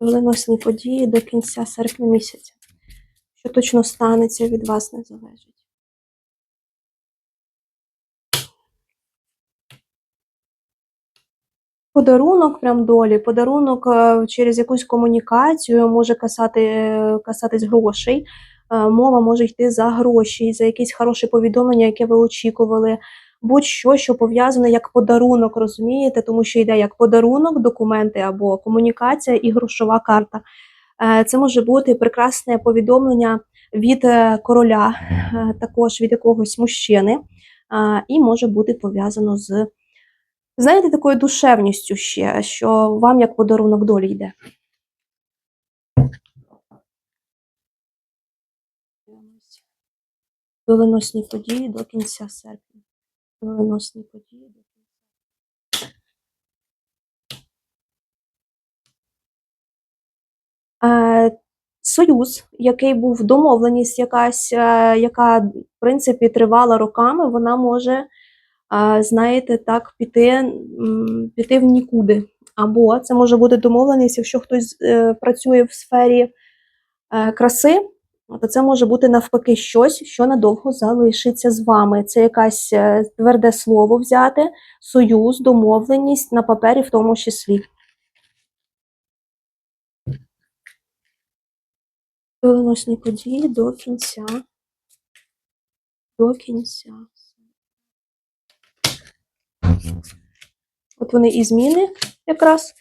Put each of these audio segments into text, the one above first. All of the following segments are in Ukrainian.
доленосні події до кінця серпня місяця. Що точно станеться від вас не залежить. Подарунок прям долі, подарунок е, через якусь комунікацію може касати, е, касатись грошей. Е, Мова може йти за гроші, за якесь хороше повідомлення, яке ви очікували, будь-що, що пов'язане як подарунок, розумієте, тому що йде як подарунок, документи або комунікація і грошова карта. Е, Це може бути прекрасне повідомлення від е, короля, е, також від якогось мужчини, і може бути пов'язано з, знаєте, такою душевністю ще, що вам як подарунок долі йде. Доленосні події до кінця серпня. Доленосні події. Е, Союз, який був домовленість, якась, е, яка в принципі тривала роками, вона може, е, знаєте, так піти, піти в нікуди. Або це може бути домовленість, якщо хтось працює в сфері краси, то це може бути навпаки щось, що надовго залишиться з вами. Це якась е, тверде слово взяти, союз, домовленість на папері в тому числі. Доленосні події до кінця. До кінця. От вони і зміни якраз.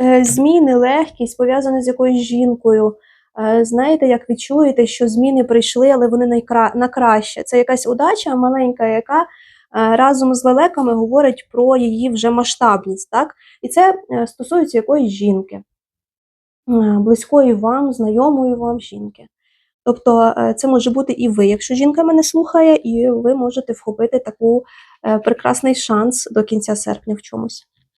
Е, Зміни, легкість, пов'язані з якоюсь жінкою. Е, Знаєте, як відчуєте, що зміни прийшли, але вони найкра... на краще. Це якась удача маленька, яка е, разом з лелеками говорить про її вже масштабність. Так? І це е, стосується якоїсь жінки, близької вам, знайомої вам жінки. Тобто це може бути і ви, якщо жінка мене слухає, і ви можете вхопити таку прекрасний шанс до кінця серпня в чомусь.